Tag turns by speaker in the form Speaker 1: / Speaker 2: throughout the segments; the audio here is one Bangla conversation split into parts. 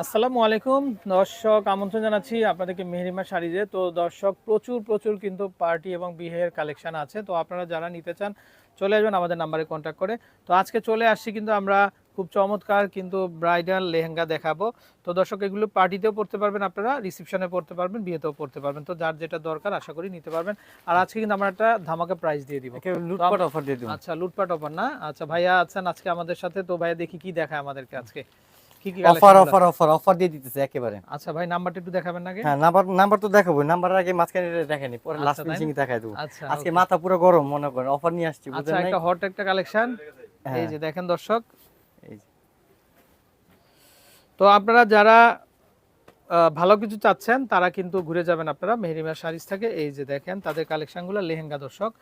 Speaker 1: আসসালামু আলাইকুম। দর্শক আমন্ত্রণ জানাচ্ছি আপনাদেরকে মেহরিমা শাড়িজে তো দর্শক প্রচুর প্রচুর কিন্তু পার্টি এবং বিহের কালেকশন আছে। তো আপনারা যারা নিতে চান চলে আসবেন আমাদের নাম্বারে কন্ট্যাক্ট করে। তো আজকে চলে আসছি কিন্তু আমরা খুব চমৎকার কিন্তু ব্রাইডাল লেহেঙ্গা দেখাবো। তো দর্শক এগুলো পার্টিতেও পড়তে পারবেন আপনারা রিসেপশনে পড়তে পারবেন বিয়েতেও পড়তে পারবেন। তো যার যেটা দরকার আশা করি নিতে পারবেন। আর আজকে কিন্তু আমরা একটা ধামাকা প্রাইস দিয়ে দিব।
Speaker 2: লুটপাট অফার দিয়ে দিব।
Speaker 1: আচ্ছা লুটপাট অফার না? আচ্ছা ভাইয়া আছেন আজকে আমাদের সাথে। তো ভাইয়া দেখি কি দেখায় আমাদেরকে আজকে।
Speaker 2: অফার অফার অফার অফার দিয়ে দিতেছে একেবারে।
Speaker 1: আচ্ছা ভাই নাম্বারটা একটু দেখাবেন নাকি
Speaker 2: হ্যাঁ নাম্বার নাম্বার তো দেখাবো। নাম্বার আগে মাঝখানে দেখানি পরে লাস্ট ফিনিশিং দেখাই দেবো। আজকে মাথা পুরো গরম মনে করেন অফার নিয়ে আসছি বুঝলেন নাই?
Speaker 1: একটা হট একটা কালেকশন এই যে দেখেন দর্শক।
Speaker 2: এই
Speaker 1: তো আপনারা যারা ভালো কিছু চাচ্ছেন তারা কিন্তু ঘুরে যাবেন আপনারা মেহরিমা শাড়িজ থেকে। এই যে দেখেন তাদের কালেকশন কালেকশনগুলো লেহেঙ্গা দর্শক।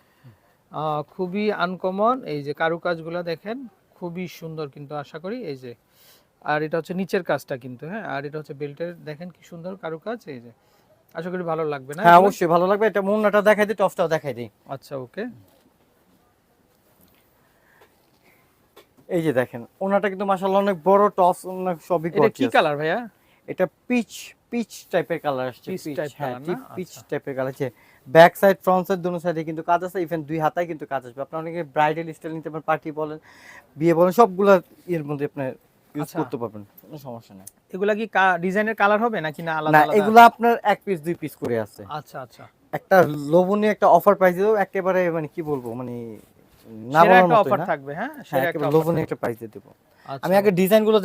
Speaker 1: খুবই আনকমন এই যে কারুকাজগুলো দেখেন খুবই সুন্দর কিন্তু আশা করি এই যে আর এটা হচ্ছে নিচের কাজটা কিন্তু হ্যাঁ? আর এটা হচ্ছে বেল্টের দেখেন কি সুন্দর কারুকাজ এই যে। আশা করি ভালো লাগবে না
Speaker 2: হ্যাঁ অবশ্যই ভালো লাগবে। এটা মুন্নাটা দেখাই দিই টপসটাও দেখাই দিই
Speaker 1: আচ্ছা ওকে।
Speaker 2: এই যে দেখেন ওনাটা কিন্তু মাশাআল্লাহ অনেক বড় টপস ওনা সবই
Speaker 1: এটা কি কালার ভাইয়া?
Speaker 2: এটা পিচ পিচ টাইপের কালার আসছে পিচ
Speaker 1: type
Speaker 2: হ্যাঁ
Speaker 1: colour
Speaker 2: পিচ
Speaker 1: আচ্ছা।
Speaker 2: টাইপের কালার। আছে ব্যাক সাইড ফ্রন্ট সাইড দুনো সাইডে কিন্তু কাজ আছে ইভেন দুই হাতায় কিন্তু কাজ আসবে। আপনার অনেকে ব্রাইডাল স্টাইল নিতে পারেন পার্টি বলেন বিয়ে বলেন সবগুলা এর মধ্যে আপনি ইউজ
Speaker 1: আচ্ছা।
Speaker 2: করতে পারবেন। কোনো সমস্যা নেই।
Speaker 1: এগুলা কি ডিজাইনের কালার হবে নাকি না আলাদা আলাদা?
Speaker 2: এগুলো আপনার এক পিস দুই পিস করে আছে।
Speaker 1: আচ্ছা আচ্ছা।
Speaker 2: একটা লোভনীয় একটা অফার প্রাইস দিও একেবারে মানে কি বলব মানে না বলার
Speaker 1: অফার থাকবে হ্যাঁ?
Speaker 2: হ্যাঁ
Speaker 1: একটা
Speaker 2: লোভনীয় একটা প্রাইস দিয়ে দেবো।
Speaker 1: আচ্ছা,
Speaker 2: আমি আগে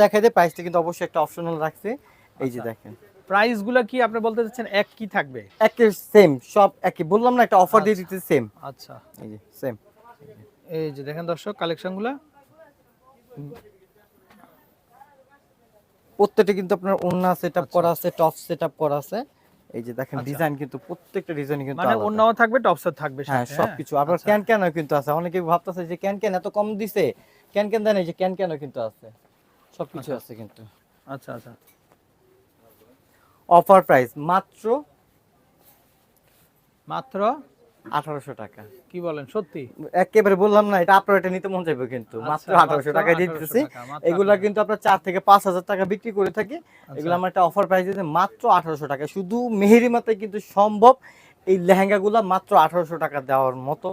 Speaker 2: দেখাই দিই প্রাইসটা কিন্তু অবশ্যই একটা অপশনাল রাখছি। এই যে
Speaker 1: আচ্ছা।
Speaker 2: দেখেন।
Speaker 1: প্রাইসগুলা কি আপনি বলতে চাচ্ছেন এক কি থাকবে?
Speaker 2: একে সেম সব একই। বললাম না একটা অফার দিয়ে দিতে সেম
Speaker 1: আচ্ছা।
Speaker 2: এই যে সেম
Speaker 1: এই যে দেখেন দর্শক কালেকশনগুলা।
Speaker 2: প্রত্যেকটা কিন্তু আপনার ওন্না সেটআপ
Speaker 1: আচ্ছা।
Speaker 2: করা আছে টপ সেটআপ করা আছে এই যে দেখেন
Speaker 1: আচ্ছা।
Speaker 2: ডিজাইন কিন্তু প্রত্যেকটা ডিজাইন কিন্তু
Speaker 1: মানে। অন্যও থাকবে টপসও থাকবে
Speaker 2: হ্যাঁ সবকিছু আবার
Speaker 1: আচ্ছা।
Speaker 2: ক্যান ক্যানও কিন্তু আছে অনেকে ভাবতেছে যে ক্যান ক্যান এত কম দিছে ক্যান ক্যান দেন এই যে ক্যান ক্যানও কিন্তু আছে সবকিছু
Speaker 1: আচ্ছা।
Speaker 2: আছে কিন্তু
Speaker 1: আচ্ছা আচ্ছা
Speaker 2: অফার প্রাইস মাত্র
Speaker 1: মাত্র
Speaker 2: আঠারোশো টাকা।
Speaker 1: কি বলেন সত্যি?
Speaker 2: একেবারে বললাম না এটা আপনার এটা নিতে মন চাইবে কিন্তু।
Speaker 1: আচ্ছা,
Speaker 2: মাত্র আঠারোশো টাকা দিয়ে দিতেছি এগুলা কিন্তু আপনার চার থেকে পাঁচ হাজার টাকা বিক্রি করে থাকি।
Speaker 1: আচ্ছা।
Speaker 2: এগুলো আমার একটা অফার প্রাইস দিতে মাত্র আঠারোশো টাকা। শুধু মেহেরিমাতে কিন্তু সম্ভব। এই লেহেঙ্গা লেহেঙ্গাগুলো মাত্র আঠারোশো টাকা দেওয়ার মতো।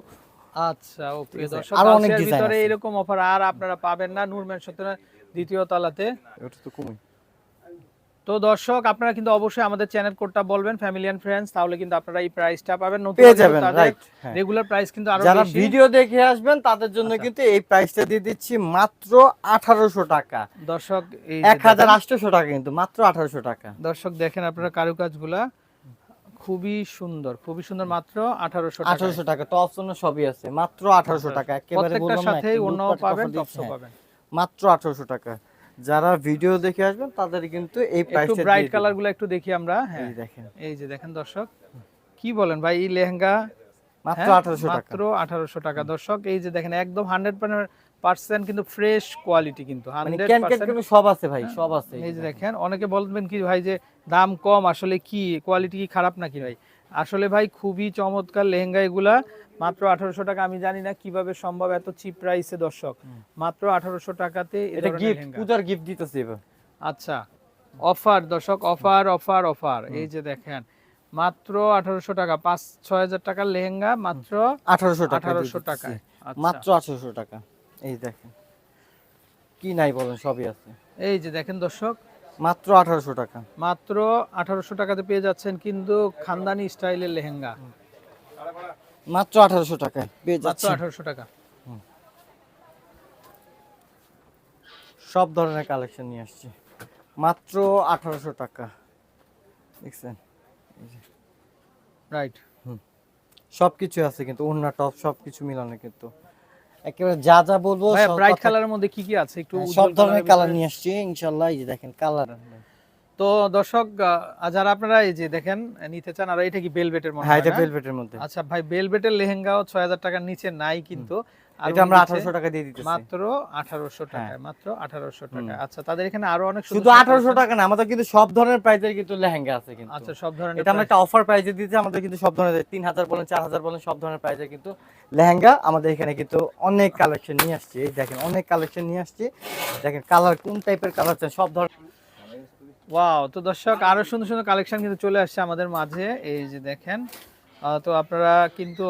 Speaker 1: আচ্ছা ওকে দর্শক
Speaker 2: আরও অনেক
Speaker 1: ভিতরে এরকম অফার আর আপনারা পাবেন না। নূর মেনশনের দ্বিতীয় তলাতে।
Speaker 2: ওটা তো কমই।
Speaker 1: তো দর্শক আপনারা কিন্তু অবশ্যই আমাদের চ্যানেল কোডটা বলবেন ফ্যামিলি এন্ড ফ্রেন্ডস তাহলে কিন্তু আপনারা এই প্রাইসটা পাবেন। নতুন
Speaker 2: যাবেন
Speaker 1: রেগুলার প্রাইস কিন্তু আরও
Speaker 2: যারা ভিডিও দেখে আসবেন তাদের জন্য
Speaker 1: আচ্ছা।
Speaker 2: কিন্তু এই প্রাইসটা দিয়ে দিচ্ছি মাত্র আঠারোশো টাকা।
Speaker 1: দর্শক এই যে
Speaker 2: এক হাজার
Speaker 1: দেখেন,
Speaker 2: আটশোশো টাকা কিন্তু মাত্র আঠারোশো টাকা।
Speaker 1: দর্শক দেখেন আপনারা কারুকাজগুলা। খুবই সুন্দর খুবই সুন্দর মাত্র আঠারোশো টাকা
Speaker 2: আঠারোশো টাকা টপ সবই আছে মাত্র আঠারোশো টাকা একেবারে বললাম না
Speaker 1: সাথে অন্য পাবেন টপসও
Speaker 2: হ্যাঁ।
Speaker 1: পাবেন।
Speaker 2: মাত্র আঠারোশো টাকা। যারা ভিডিও দেখে আসবেন তাদের কিন্তু এই
Speaker 1: একটু ব্রাইট কালারগুলো একটু দেখি আমরা হ্যাঁ।
Speaker 2: এই দেখেন।
Speaker 1: এই যে দেখেন দর্শক কি বলেন ভাই এই লেহেঙ্গা
Speaker 2: মাত্র
Speaker 1: হ্যাঁ,
Speaker 2: আঠারোশো টাকা।
Speaker 1: মাত্র আঠারোশো টাকা। দর্শক এই যে দেখেন একদম হান্ড্রেড পার্সেন্ট কিন্তু ফ্রেশ কোয়ালিটি কিন্তু
Speaker 2: মানে
Speaker 1: হান্ড্রেড
Speaker 2: ক্যান ক্যান কিন্তু সব আছে ভাই সব আছে
Speaker 1: এই যে দেখেন। অনেকে বলবেন কি ভাই যে দাম কম আসলে কি? কোয়ালিটি কি খারাপ নাকি ভাই? আসলে ভাই খুবই চমৎকার লেহেঙ্গা এগুলা। মাত্র আঠারোশো টাকা আমি জানি না কীভাবে সম্ভব এত চিপ প্রাইসে দর্শক। মাত্র আঠারোশো টাকাতে
Speaker 2: এটা গিফট পূজার গিফট দিতেছি
Speaker 1: আচ্ছা অফার দর্শক অফার অফার অফার। এই যে দেখেন মাত্র আঠারোশো টাকা পাঁচ ছয় হাজার টাকার লেহেঙ্গা মাত্র
Speaker 2: আঠারোশো টাকা
Speaker 1: আঠারোশো। টাকায়। আচ্ছা।
Speaker 2: মাত্র আঠারোশো টাকা। এই দেখেন কি নাই বলেন সবই আছে।
Speaker 1: এই যে দেখেন দর্শক
Speaker 2: মাত্র আঠারোশো টাকা।
Speaker 1: মাত্র আঠারোশো টাকাতে পেয়ে যাচ্ছেন কিন্তু খানদানি স্টাইলের লেহেঙ্গা।
Speaker 2: মাত্র আঠারোশো টাকা পেয়ে যাচ্ছে
Speaker 1: আঠারোশো টাকা।
Speaker 2: সব ধরনের কালেকশন নিয়ে আসছি। মাত্র আঠারোশো টাকা। দেখছেন?
Speaker 1: রাইট
Speaker 2: সবকিছু আছে কিন্তু ওড়না টপ সবকিছু মিলানো কিন্তু। একেবারে যা যা বলব
Speaker 1: ব্রাইট কালারের মধ্যে কি কি আছে? একটু
Speaker 2: হ্যাঁ, সব ধরনের কালার নিয়ে আসছি ইনশাল্লাহ এই যে দেখেন কালার
Speaker 1: তো দর্শক যারা আপনারা এই যে দেখেন নিতে চান আর এটা কি বেলভেটের মধ্যে
Speaker 2: হ্যাঁ এটা
Speaker 1: না?
Speaker 2: মধ্যে।
Speaker 1: আচ্ছা ভাই বেলভেটের লেহেঙ্গাও ছয় হাজার টাকার নিচে নাই কিন্তু।
Speaker 2: এটা আমরা
Speaker 1: দিচ্ছে
Speaker 2: আঠারোশো টাকা দিয়ে দিতেছি।
Speaker 1: মাত্র টাকায় মাত্র আঠারোশো টাকা আচ্ছা তাদের এখানে আরও অনেক
Speaker 2: শুধু
Speaker 1: সুন্দর
Speaker 2: আঠারোশো
Speaker 1: collection-
Speaker 2: টাকা না আমাদের কিন্তু সব ধরনের প্রাইজের কিন্তু লেহেঙ্গা আছে কিন্তু।
Speaker 1: আচ্ছা সব ধরনের
Speaker 2: এটা আমরা একটা অফার প্রাইজে দিতে আমাদের কিন্তু সব ধরনের বলেন বলেন সব ধরনের প্রাইজের কিন্তু লেহেঙ্গা আমাদের এখানে কিন্তু অনেক কালেকশন নিয়ে আসছে। এই দেখেন অনেক কালেকশন নিয়ে আসছে। দেখেন কালার কোন টাইপের কালার চান সব ধরনের
Speaker 1: ওয়াও তো দর্শক আরও সুন্দর সুন্দর কালেকশন কিন্তু চলে আসছে আমাদের মাঝে। এই যে দেখেন তো আপনারা কিন্তু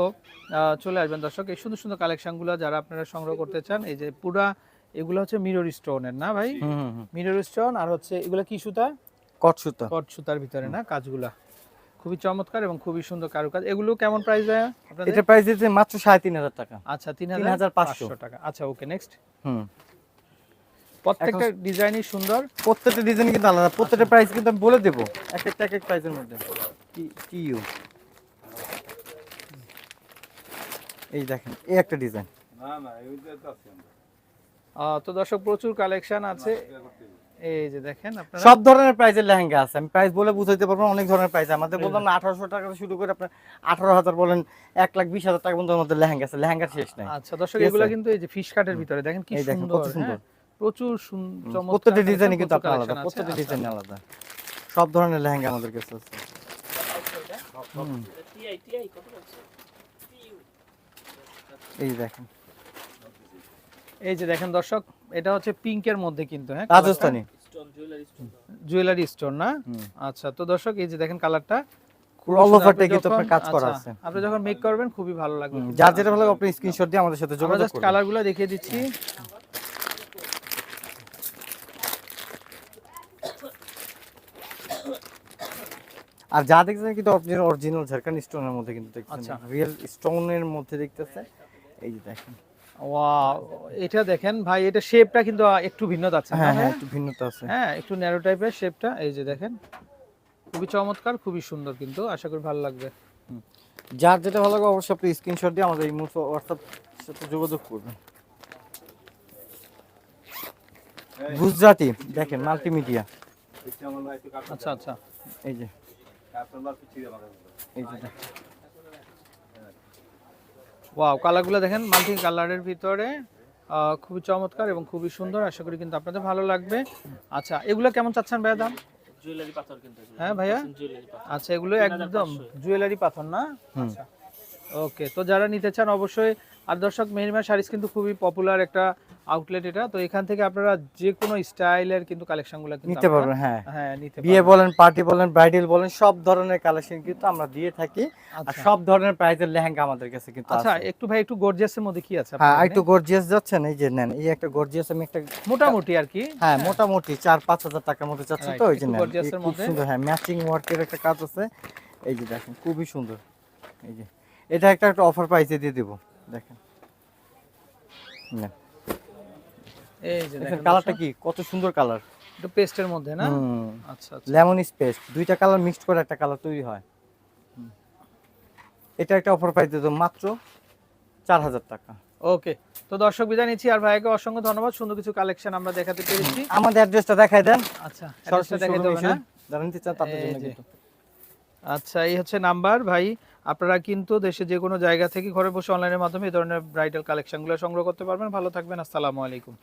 Speaker 1: চলে আসবেন দর্শক। এই সুন্দর সুন্দর কালেকশনগুলো যারা আপনারা সংগ্রহ করতে চান এই যে পুরা এগুলো হচ্ছে মিরর স্টোনের না ভাই? মিরর স্টোন আর হচ্ছে এগুলো কি সুতা?
Speaker 2: কট সুতা।
Speaker 1: কট সুতার ভিতরে না? কাজগুলা। খুবই চমৎকার এবং খুবই সুন্দর কারুকাজ। এগুলো কেমন প্রাইস ভাই আপনাদের?
Speaker 2: এটা প্রাইস দিতে মাত্র সাড়ে তিন হাজার টাকা।
Speaker 1: আচ্ছা তিন
Speaker 2: 3,500
Speaker 1: টাকা। আচ্ছা ওকে নেক্সট
Speaker 2: হুম।
Speaker 1: প্রত্যেকটা ডিজাইনই সুন্দর?
Speaker 2: প্রত্যেকটা ডিজাইন কিন্তু আলাদা। প্রত্যেকটা প্রাইস কিন্তু আমি বলে দেবো। এক একটা এক এক প্রাইসের মধ্যে। কি ইউ এই দেখেন এই একটা ডিজাইন
Speaker 1: আহ, তো দর্শক প্রচুর কালেকশন আছে। এই যে দেখেন আপনারা।
Speaker 2: সব ধরনের প্রাইসের লেহেঙ্গা আছে। আমি প্রাইস বলে বুঝাইতে পারব অনেক ধরনের প্রাইস আমাদের বললাম না আঠারোশো টাকা থেকে শুরু করে আপনার আঠারো হাজার বলেন এক লাখ বিশ হাজার টাকা পর্যন্ত আমাদের লেহেঙ্গা আছে। লেহেঙ্গার শেষ নাই।
Speaker 1: আচ্ছা দর্শক এগুলো কিন্তু এই যে ফিশ কাটের ভিতরে দেখেন কি
Speaker 2: দেখেন
Speaker 1: সুন্দর
Speaker 2: কত সুন্দর।
Speaker 1: হ্যাঁ? প্রচুর সুন- চমৎকার
Speaker 2: প্রত্যেকটা ডিজাইনই কিন্তু আপনার আলাদা প্রত্যেকটা
Speaker 1: আচ্ছা,
Speaker 2: ডিজাইন আলাদা। সব ধরনের লেহেঙ্গা আমাদের কাছে আছে? এই দেখেন।
Speaker 1: এই যে দেখেন দর্শক এটা হচ্ছে পিঙ্কের মধ্যে কিন্তু হ্যাঁ
Speaker 2: রাজস্থানি।
Speaker 1: জুয়েলারি স্টোর না? আচ্ছা তো দর্শক এই যে দেখেন কালারটা
Speaker 2: কাজ করা আছে।
Speaker 1: আপনি যখন মেক করবেন খুবই ভালো লাগবে।
Speaker 2: যার যেটা ভালো লাগে আপনি স্ক্রিনশট দিয়ে আমাদের সাথে যোগাযোগ
Speaker 1: জাস্ট কালারগুলো দেখিয়ে দিচ্ছি।
Speaker 2: আর যা দেখছেন কিন্তু অরিজিনাল অরিজিনাল ঝাড়খান্ড স্টোনের মধ্যে কিন্তু দেখছেন
Speaker 1: আচ্ছা।
Speaker 2: রিয়েল স্টোনের মধ্যে দেখতেছে এই যে দেখেন।
Speaker 1: ওয়াও এটা দেখেন ভাই এটা শেপটা কিন্তু একটু ভিন্ন আছে
Speaker 2: হ্যাঁ হ্যাঁ একটু ভিন্নতা আছে।
Speaker 1: হ্যাঁ একটু ন্যারো টাইপের শেপটা এই যে দেখেন। খুবই চমৎকার খুবই সুন্দর কিন্তু আশা করি ভালো লাগবে।
Speaker 2: যার যেটা ভালো লাগে অবশ্যই আপনি স্ক্রিনশট দিয়ে আমাদের এই মুহূর্তে হোয়াটসঅ্যাপ সাথে যোগাযোগ করবেন। গুজরাটি দেখেন মাল্টিমিডিয়া
Speaker 1: আচ্ছা আচ্ছা।
Speaker 2: এই যে।
Speaker 1: ওয়াও কালারগুলো দেখেন মাল্টি কালারের ভিতরে খুবই চমৎকার এবং খুবই সুন্দর। আশা করি কিন্তু আপনাদের ভালো লাগবে। আচ্ছা এগুলো কেমন চাচ্ছেন ভাইয়া দাম?
Speaker 3: জুয়েলারি পাথর কিন্তু
Speaker 1: হ্যাঁ ভাইয়া? আচ্ছা এগুলো একদম জুয়েলারি পাথর না? আচ্ছা। ওকে তো যারা নিতে চান অবশ্যই আর দর্শক মেহরিমা শাড়িজ কিন্তু খুবই পপুলার একটা আউটলেট এটা। তো এখান থেকে আপনারা যে কোনো স্টাইলের কিন্তু কালেকশনগুলো কিন্তু
Speaker 2: নিতে পারবেন হ্যাঁ।
Speaker 1: হ্যাঁ নিতে
Speaker 2: বিয়ে বলেন পার্টি বলেন ব্রাইডাল বলেন সব ধরনের কালেকশন কিন্তু আমরা দিয়ে থাকি। আর
Speaker 1: আচ্ছা।
Speaker 2: সব ধরনের প্রাইজের লেহেঙ্গা আমাদের কাছে কিন্তু
Speaker 1: আচ্ছা একটু ভাই একটু গর্জিয়াসের মধ্যে কি আছে
Speaker 2: হ্যাঁ একটু গর্জিয়াস যাচ্ছেন এই যে নেন এই একটা গর্জিয়াস আমি একটা
Speaker 1: মোটামুটি আর কি।
Speaker 2: হ্যাঁ মোটামুটি চার পাঁচ হাজার টাকার মধ্যে
Speaker 1: যাচ্ছে
Speaker 2: তো ওই যে নেন।
Speaker 1: মধ্যে।
Speaker 2: সুন্দর হ্যাঁ ম্যাচিং ওয়ার্কের একটা কাজ আছে। এই যে দেখেন খুবই সুন্দর। এই যে এটা একটা একটা অফার প্রাইসে দিয়ে দেবো। দেখেন।
Speaker 1: এই যে
Speaker 2: দেখেন
Speaker 1: দেখেন
Speaker 2: কালারটা কি? কত সুন্দর কালার
Speaker 1: একটু পেস্টের মধ্যে না? আচ্ছা আচ্ছা।
Speaker 2: লেমন স্পেস দুইটা কালার মিক্সড করে একটা কালার তৈরি হয়। এটা একটা অফার দেবো মাত্র চার হাজার টাকা।
Speaker 1: ওকে তো দর্শক বিদায় নিচ্ছি। আর ভাইকে অসংখ্য ধন্যবাদ। সুন্দর কিছু কালেকশন আমরা দেখাতে পেরেছি।
Speaker 2: আমাদের অ্যাড্রেসটা দেখাই দেন।
Speaker 1: আচ্ছা অ্যাড্রেসটা দেখাতে
Speaker 2: showroom
Speaker 1: না?
Speaker 2: যারা চান তাদের জন্য কিন্তু।
Speaker 1: আচ্ছা এই হচ্ছে নাম্বার ভাই। আপনারা কিন্তু দেশে যে কোনো জায়গা থেকে ঘরে বসে অনলাইনের মাধ্যমে এই ধরনের ব্রাইডাল কালেকশনগুলো সংগ্রহ করতে পারবেন। ভালো থাকবেন, আসসালামু আলাইকুম।